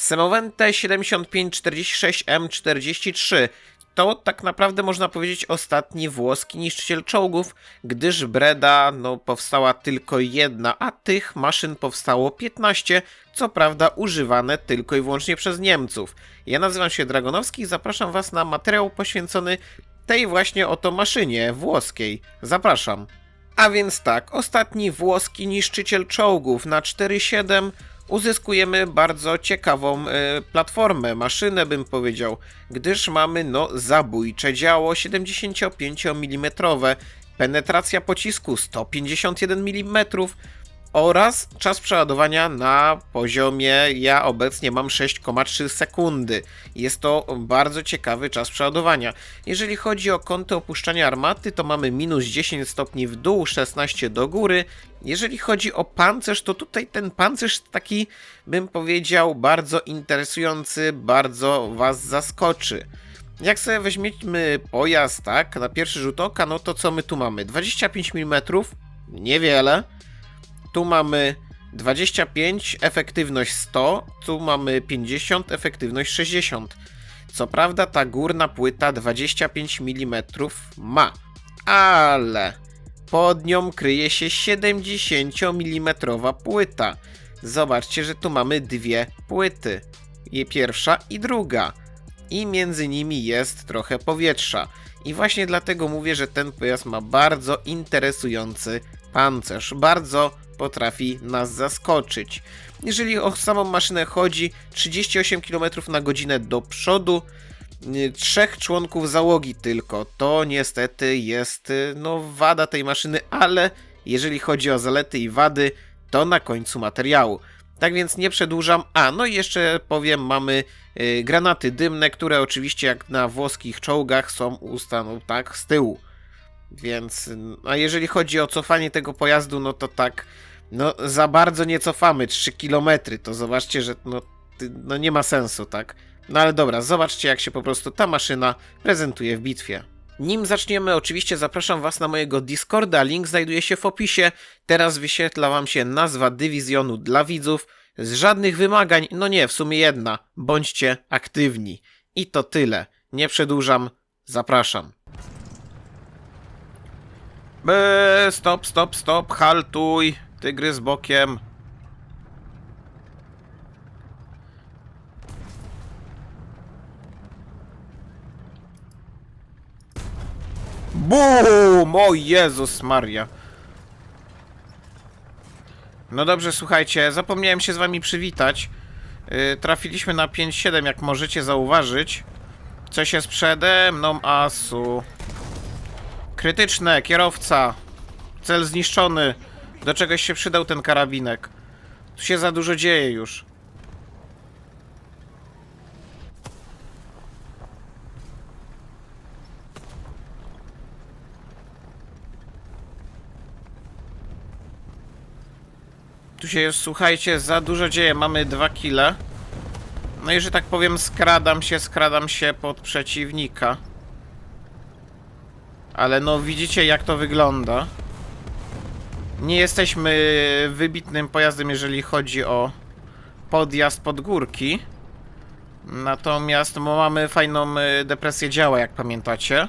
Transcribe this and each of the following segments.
Semovente 7546M43 to tak naprawdę można powiedzieć ostatni włoski niszczyciel czołgów, gdyż Breda no, powstała tylko jedna, a tych maszyn powstało 15, co prawda używane tylko i wyłącznie przez Niemców. Ja nazywam się Dragonowski i zapraszam Was na materiał poświęcony tej właśnie oto maszynie włoskiej. Zapraszam. A więc tak, ostatni włoski niszczyciel czołgów na 4.7 uzyskujemy bardzo ciekawą e, platformę, maszynę bym powiedział, gdyż mamy no zabójcze działo 75 mm, penetracja pocisku 151 mm oraz czas przeładowania na poziomie ja obecnie mam 6,3 sekundy. Jest to bardzo ciekawy czas przeładowania. Jeżeli chodzi o kąty opuszczania armaty, to mamy minus 10 stopni w dół, 16 do góry. Jeżeli chodzi o pancerz, to tutaj ten pancerz taki, bym powiedział, bardzo interesujący, bardzo Was zaskoczy. Jak sobie weźmiemy pojazd, tak, na pierwszy rzut oka, no to co my tu mamy? 25 mm, niewiele. Tu mamy 25, efektywność 100, tu mamy 50, efektywność 60. Co prawda ta górna płyta 25 mm ma, ale pod nią kryje się 70 mm płyta. Zobaczcie, że tu mamy dwie płyty. Je pierwsza i druga. I między nimi jest trochę powietrza. I właśnie dlatego mówię, że ten pojazd ma bardzo interesujący pancerz. Bardzo potrafi nas zaskoczyć. Jeżeli o samą maszynę chodzi, 38 km na godzinę do przodu, y, trzech członków załogi tylko. To niestety jest y, no wada tej maszyny, ale jeżeli chodzi o zalety i wady, to na końcu materiału. Tak więc nie przedłużam. A, no i jeszcze powiem, mamy y, granaty dymne, które oczywiście jak na włoskich czołgach są ustaną tak z tyłu. Więc, a jeżeli chodzi o cofanie tego pojazdu, no to tak, no za bardzo nie cofamy, 3 km, to zobaczcie, że no, no nie ma sensu, tak? No ale dobra, zobaczcie jak się po prostu ta maszyna prezentuje w bitwie. Nim zaczniemy, oczywiście zapraszam Was na mojego Discorda, link znajduje się w opisie. Teraz wyświetla Wam się nazwa dywizjonu dla widzów. Z żadnych wymagań, no nie, w sumie jedna. Bądźcie aktywni. I to tyle. Nie przedłużam, zapraszam. Be, stop, stop, stop, haltuj. Tygrys bokiem. BUM! O Jezus Maria. No dobrze, słuchajcie, zapomniałem się z wami przywitać. Yy, trafiliśmy na 5-7, jak możecie zauważyć. Coś jest przede mną, asu. Krytyczne, kierowca. Cel zniszczony. Do czegoś się przydał ten karabinek. Tu się za dużo dzieje już. Tu się jest, słuchajcie, za dużo dzieje. Mamy dwa kile. No i że tak powiem, skradam się, skradam się pod przeciwnika. Ale no widzicie jak to wygląda. Nie jesteśmy wybitnym pojazdem, jeżeli chodzi o podjazd pod górki. Natomiast mamy fajną y, depresję działa, jak pamiętacie.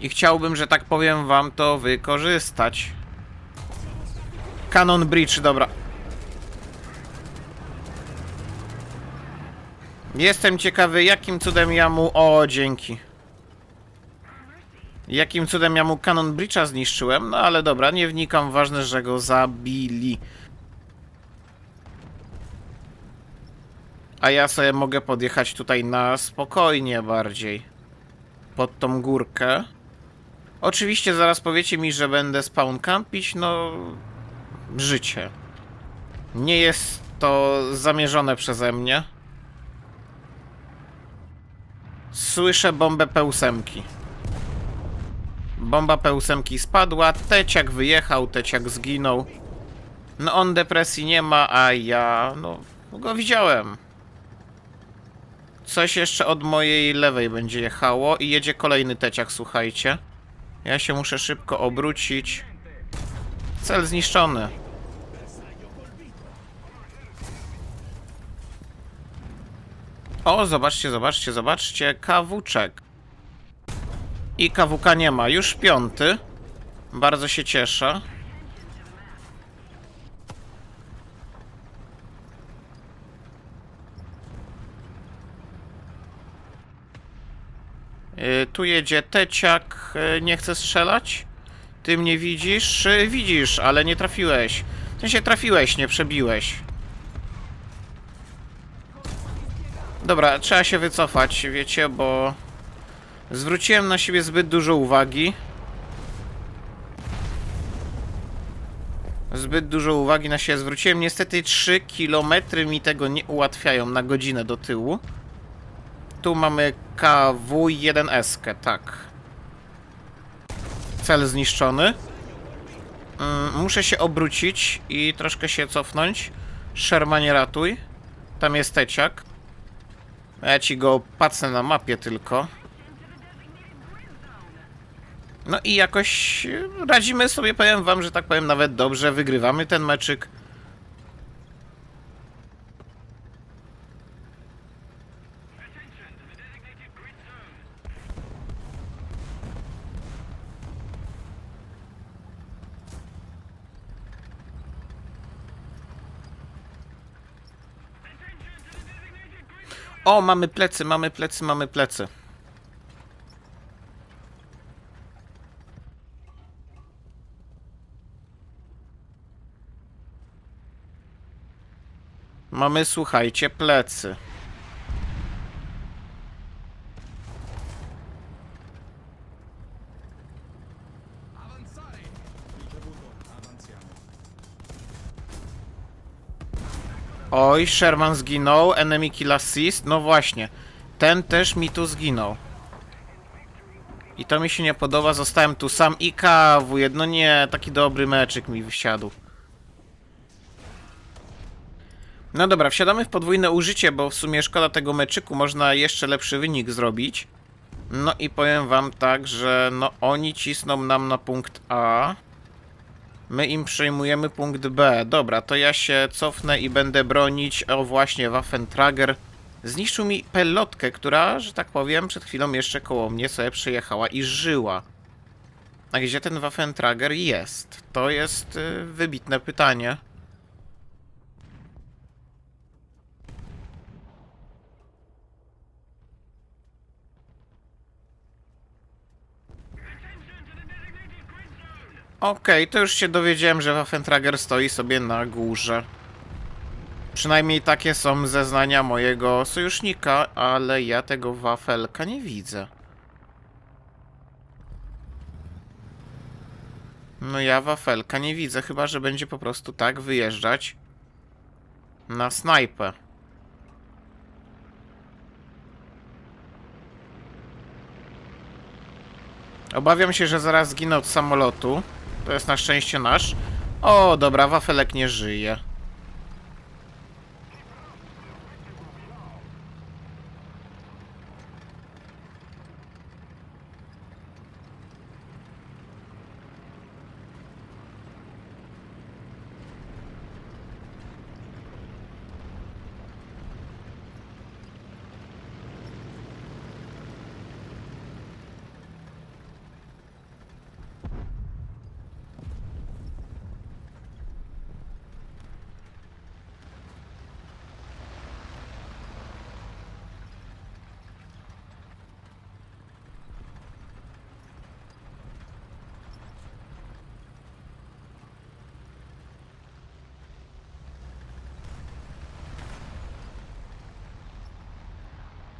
I chciałbym, że tak powiem, wam to wykorzystać. Cannon Bridge, dobra. Jestem ciekawy, jakim cudem ja mu... O, dzięki. Jakim cudem ja mu Cannon Bridge'a zniszczyłem? No ale dobra, nie wnikam. Ważne, że go zabili. A ja sobie mogę podjechać tutaj na spokojnie bardziej. Pod tą górkę. Oczywiście zaraz powiecie mi, że będę spawn campić, no... Życie. Nie jest to zamierzone przeze mnie. Słyszę bombę P8. Bomba P8 spadła, Teciak wyjechał, Teciak zginął. No on depresji nie ma, a ja... no... go widziałem. Coś jeszcze od mojej lewej będzie jechało i jedzie kolejny Teciak, słuchajcie. Ja się muszę szybko obrócić. Cel zniszczony. O, zobaczcie, zobaczcie, zobaczcie. Kawuczek. I kawuka nie ma. Już piąty. Bardzo się cieszę. Y, Tu jedzie Teciak. y, Nie chce strzelać? Ty mnie widzisz? Y, Widzisz, ale nie trafiłeś. W sensie trafiłeś, nie przebiłeś. Dobra, trzeba się wycofać, wiecie, bo zwróciłem na siebie zbyt dużo uwagi. Zbyt dużo uwagi na siebie zwróciłem. Niestety 3 km mi tego nie ułatwiają na godzinę do tyłu. Tu mamy KW1S, tak. Cel zniszczony. Mm, muszę się obrócić i troszkę się cofnąć. Shermanie ratuj. Tam jest teciak. Ja ci go pacnę na mapie tylko. No i jakoś radzimy sobie, powiem wam, że tak powiem, nawet dobrze. Wygrywamy ten meczyk. O, mamy plecy, mamy plecy, mamy plecy. Mamy, słuchajcie, plecy. Oj, Sherman zginął, enemy kill assist, no właśnie. Ten też mi tu zginął. I to mi się nie podoba, zostałem tu sam i kawu, no nie, taki dobry meczyk mi wysiadł. No dobra, wsiadamy w podwójne użycie, bo w sumie szkoda tego meczyku, można jeszcze lepszy wynik zrobić. No i powiem wam tak, że no oni cisną nam na punkt A. My im przejmujemy punkt B. Dobra, to ja się cofnę i będę bronić. O właśnie, Waffentrager zniszczył mi pelotkę, która, że tak powiem, przed chwilą jeszcze koło mnie sobie przejechała i żyła. A gdzie ten Waffentrager jest? To jest y, wybitne pytanie. Okej, to już się dowiedziałem, że Waffentrager stoi sobie na górze. Przynajmniej takie są zeznania mojego sojusznika, ale ja tego wafelka nie widzę. No ja wafelka nie widzę, chyba że będzie po prostu tak wyjeżdżać na snajpę. Obawiam się, że zaraz zginę od samolotu. To jest na szczęście nasz. O, dobra, wafelek nie żyje.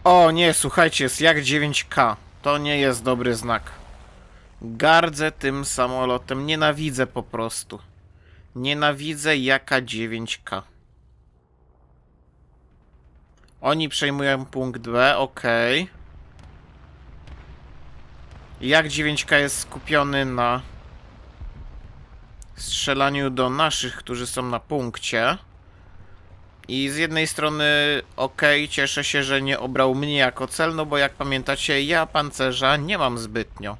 O nie, słuchajcie, jest jak 9K. To nie jest dobry znak. Gardzę tym samolotem, nienawidzę po prostu. Nienawidzę jaka 9K. Oni przejmują punkt B, okej. Jak 9K jest skupiony na strzelaniu do naszych, którzy są na punkcie. I z jednej strony okej, cieszę się, że nie obrał mnie jako cel, no bo jak pamiętacie, ja pancerza nie mam zbytnio.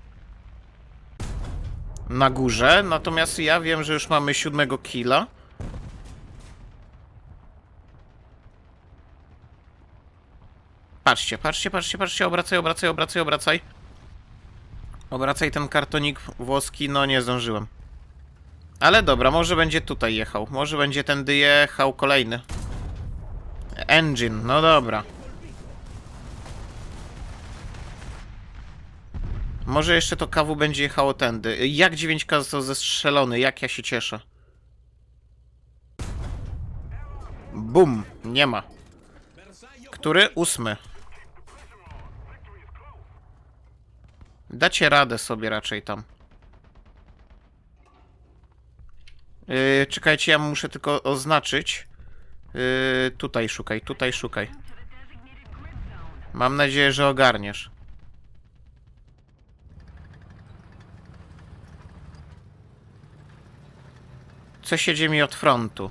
na górze, natomiast ja wiem, że już mamy siódmego killa. Patrzcie, patrzcie, patrzcie, patrzcie, obracaj, obracaj, obracaj, obracaj. Obracaj ten kartonik włoski, no nie zdążyłem. Ale dobra, może będzie tutaj jechał, może będzie tędy jechał kolejny. Engine, no dobra. Może jeszcze to kawu będzie jechało tędy. Jak 9K został zestrzelony, jak ja się cieszę. Bum, nie ma. Który? Ósmy. Dacie radę sobie raczej tam. Yy, czekajcie, ja muszę tylko oznaczyć. Yy, tutaj szukaj, tutaj szukaj. Mam nadzieję, że ogarniesz. Co się dzieje mi od frontu?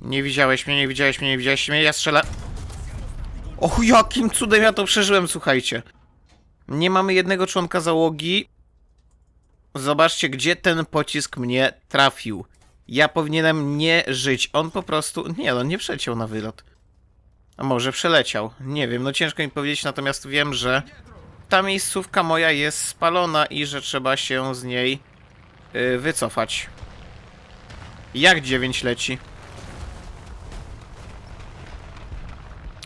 Nie widziałeś mnie, nie widziałeś mnie, nie widziałeś mnie, ja strzelę. Och, jakim cudem ja to przeżyłem, słuchajcie. Nie mamy jednego członka załogi. Zobaczcie, gdzie ten pocisk mnie trafił. Ja powinienem nie żyć. On po prostu... Nie, no nie przeciął na wylot. A może przeleciał. Nie wiem, no ciężko mi powiedzieć, natomiast wiem, że ta miejscówka moja jest spalona i że trzeba się z niej yy, wycofać. Jak 9 leci?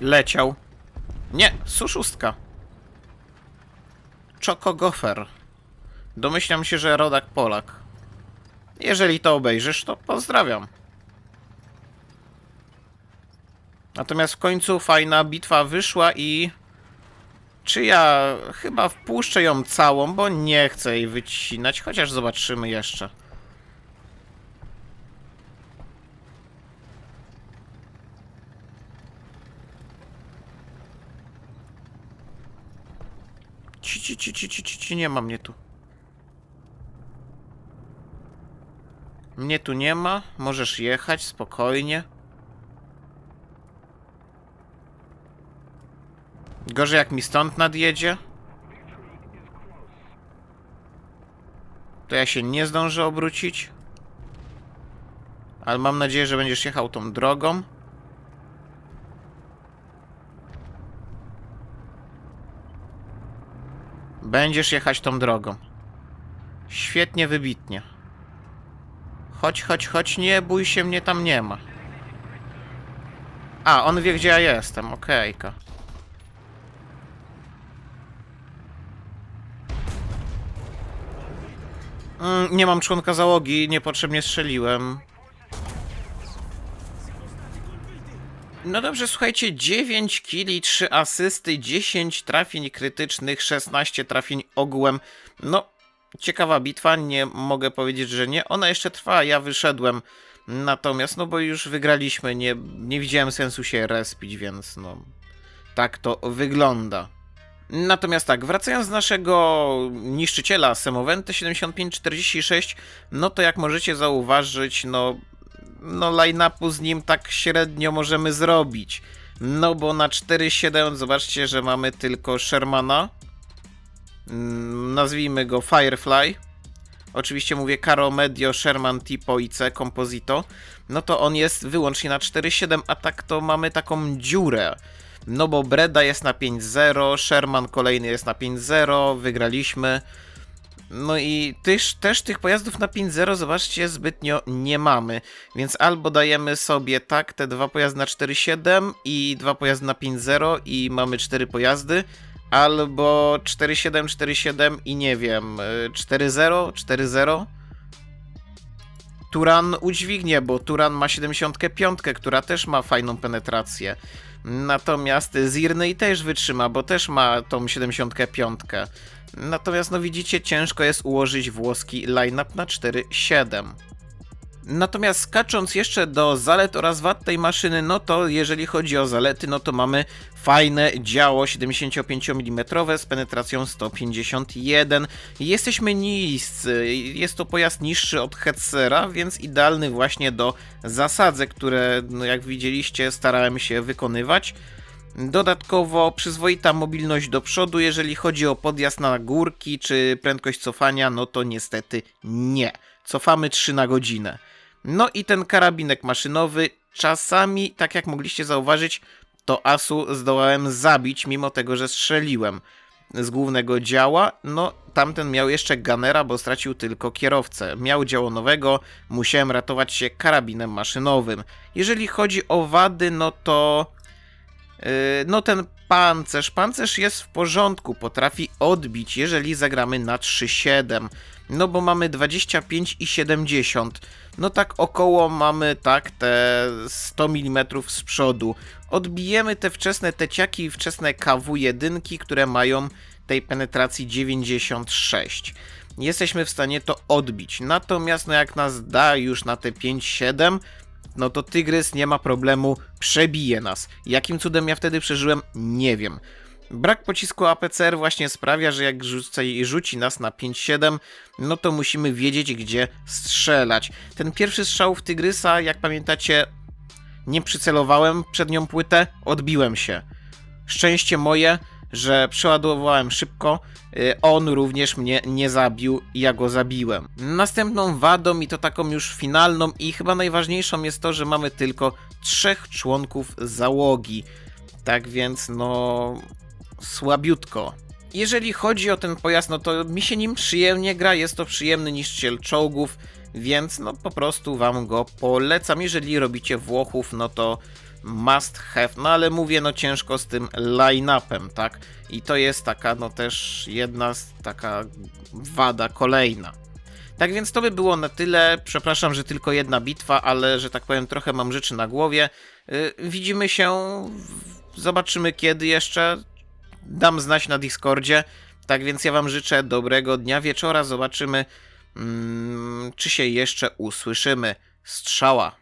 Leciał. Nie, Su-szóstka. Czoko Gofer. Domyślam się, że rodak Polak. Jeżeli to obejrzysz, to pozdrawiam. Natomiast w końcu fajna bitwa wyszła i... Czy ja chyba wpuszczę ją całą, bo nie chcę jej wycinać, chociaż zobaczymy jeszcze. Ci, ci, ci, ci, ci, ci, ci, nie ma mnie tu. Mnie tu nie ma, możesz jechać spokojnie. Gorzej jak mi stąd nadjedzie. To ja się nie zdążę obrócić. Ale mam nadzieję, że będziesz jechał tą drogą. Będziesz jechać tą drogą. Świetnie, wybitnie. Chodź, chodź, chodź, nie bój się, mnie tam nie ma. A, on wie, gdzie ja jestem, okejka. Mm, nie mam członka załogi, niepotrzebnie strzeliłem. No dobrze, słuchajcie, 9 kili, 3 asysty, 10 trafień krytycznych, 16 trafień ogółem. No, ciekawa bitwa, nie mogę powiedzieć, że nie. Ona jeszcze trwa, ja wyszedłem. Natomiast, no bo już wygraliśmy, nie, nie widziałem sensu się respić, więc no, tak to wygląda. Natomiast tak, wracając z naszego niszczyciela Semowenty 7546, no to jak możecie zauważyć, no, no line-upu z nim tak średnio możemy zrobić. No bo na 4.7 zobaczcie, że mamy tylko Shermana. Mm, Nazwijmy go Firefly. Oczywiście mówię Caro Medio, Sherman, Tipo i C Composito. No to on jest wyłącznie na 4.7, a tak to mamy taką dziurę. No bo Breda jest na 5-0, Sherman kolejny jest na 5-0, wygraliśmy. No i też, też tych pojazdów na 5.0, zobaczcie, zbytnio nie mamy. Więc albo dajemy sobie tak te dwa pojazdy na 4.7 i dwa pojazdy na 5.0 i mamy cztery pojazdy, albo 4.7, 4.7 i nie wiem, y, 4.0, 4.0. Turan udźwignie, bo Turan ma 75, która też ma fajną penetrację. Natomiast Zirnej też wytrzyma, bo też ma tą 75. Natomiast no widzicie, ciężko jest ułożyć włoski line-up na 4-7. Natomiast skacząc jeszcze do zalet oraz wad tej maszyny, no to jeżeli chodzi o zalety, no to mamy fajne działo 75 mm z penetracją 151. Jesteśmy niscy, jest to pojazd niższy od Hetzera, więc idealny właśnie do zasadzek, które no jak widzieliście starałem się wykonywać. Dodatkowo przyzwoita mobilność do przodu, jeżeli chodzi o podjazd na górki czy prędkość cofania, no to niestety nie. Cofamy 3 na godzinę. No i ten karabinek maszynowy, czasami, tak jak mogliście zauważyć, to Asu zdołałem zabić, mimo tego, że strzeliłem z głównego działa. No, tamten miał jeszcze Gunnera, bo stracił tylko kierowcę. Miał działo nowego, musiałem ratować się karabinem maszynowym. Jeżeli chodzi o wady, no to... Yy, no ten pancerz, pancerz jest w porządku, potrafi odbić, jeżeli zagramy na 3-7. No bo mamy 25 i 70. No tak około mamy tak te 100 mm z przodu. Odbijemy te wczesne teciaki i wczesne KW1, które mają tej penetracji 96. Jesteśmy w stanie to odbić. Natomiast no jak nas da już na te 5-7, no to Tygrys nie ma problemu, przebije nas. Jakim cudem ja wtedy przeżyłem, nie wiem. Brak pocisku APCR właśnie sprawia, że jak rzuci, rzuci nas na 5-7, no to musimy wiedzieć, gdzie strzelać. Ten pierwszy strzał w Tygrysa, jak pamiętacie, nie przycelowałem przednią płytę, odbiłem się. Szczęście moje, że przeładowałem szybko, y, on również mnie nie zabił, ja go zabiłem. Następną wadą i to taką już finalną i chyba najważniejszą jest to, że mamy tylko trzech członków załogi. Tak więc no słabiutko. Jeżeli chodzi o ten pojazd, no to mi się nim przyjemnie gra, jest to przyjemny niszczyciel czołgów, więc no po prostu wam go polecam. Jeżeli robicie Włochów, no to must have, no ale mówię, no ciężko z tym line-upem, tak? I to jest taka, no też jedna taka wada kolejna. Tak więc to by było na tyle. Przepraszam, że tylko jedna bitwa, ale że tak powiem, trochę mam rzeczy na głowie. Yy, widzimy się, zobaczymy kiedy jeszcze. Dam znać na Discordzie. Tak więc ja Wam życzę dobrego dnia, wieczora. Zobaczymy, mm, czy się jeszcze usłyszymy. Strzała.